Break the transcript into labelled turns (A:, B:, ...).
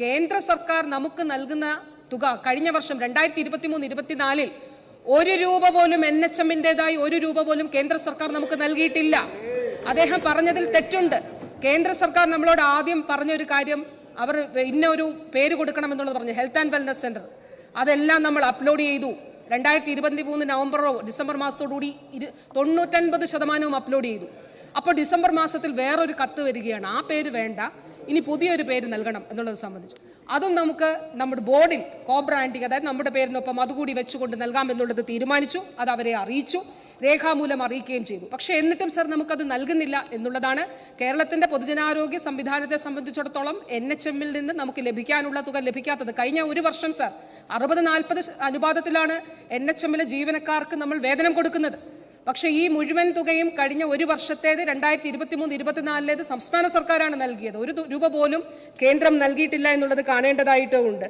A: കേന്ദ്ര സർക്കാർ നമുക്ക് നൽകുന്ന തുക കഴിഞ്ഞ വർഷം രണ്ടായിരത്തി ഇരുപത്തി മൂന്ന് ഇരുപത്തിനാലിൽ ഒരു രൂപ പോലും എൻ എച്ച് എമ്മിന്റെതായി ഒരു രൂപ പോലും കേന്ദ്ര സർക്കാർ നമുക്ക് നൽകിയിട്ടില്ല. അദ്ദേഹം പറഞ്ഞതിൽ തെറ്റുണ്ട്. കേന്ദ്ര സർക്കാർ നമ്മളോട് ആദ്യം പറഞ്ഞൊരു കാര്യം അവർ ഇന്ന ഒരു പേര് കൊടുക്കണം എന്നുള്ളത് പറഞ്ഞു. ഹെൽത്ത് ആൻഡ് വെൽനസ് സെന്റർ അതെല്ലാം നമ്മൾ അപ്ലോഡ് ചെയ്തു. രണ്ടായിരത്തി ഇരുപത്തി മൂന്ന് നവംബറോ ഡിസംബർ മാസത്തോടുകൂടി ഇരു തൊണ്ണൂറ്റൻപത് ശതമാനവും അപ്ലോഡ് ചെയ്തു. അപ്പോൾ ഡിസംബർ മാസത്തിൽ വേറൊരു കത്ത് വരികയാണ്. ആ പേര് വേണ്ട. ഇനി പുതിയൊരു പേര് നൽകണം എന്നുള്ളത് സംബന്ധിച്ച്. അതും നമുക്ക് നമ്മുടെ ബോർഡിൽ കോ ബ്രാൻഡിങ് അതായത് നമ്മുടെ പേരിനൊപ്പം അതുകൂടി വെച്ചുകൊണ്ട് നൽകാം എന്നുള്ളത് തീരുമാനിച്ചു അത് അവരെ അറിയിച്ചു രേഖാമൂലം അറിയിക്കുകയും ചെയ്തു. പക്ഷേ എന്നിട്ടും സർ നമുക്കത് നൽകുന്നില്ല എന്നുള്ളതാണ് കേരളത്തിന്റെ പൊതുജനാരോഗ്യ സംവിധാനത്തെ സംബന്ധിച്ചിടത്തോളം എൻ എച്ച് എമ്മിൽ നിന്ന് നമുക്ക് ലഭിക്കാനുള്ള തുക ലഭിക്കാത്തത്. കഴിഞ്ഞ ഒരു വർഷം സർ അറുപത് നാൽപ്പത് അനുപാതത്തിലാണ് എൻ എച്ച് എമ്മിലെ ജീവനക്കാർക്ക് നമ്മൾ വേതനം കൊടുക്കുന്നത്. പക്ഷേ ഈ മുഴുവൻ തുകയും കഴിഞ്ഞ ഒരു വർഷത്തേത് രണ്ടായിരത്തി ഇരുപത്തി മൂന്ന് ഇരുപത്തിനാലിലേത് സംസ്ഥാന സർക്കാരാണ് നൽകിയത്. ഒരു രൂപ പോലും കേന്ദ്രം നൽകിയിട്ടില്ല എന്നുള്ളത് കാണേണ്ടതായിട്ടുമുണ്ട്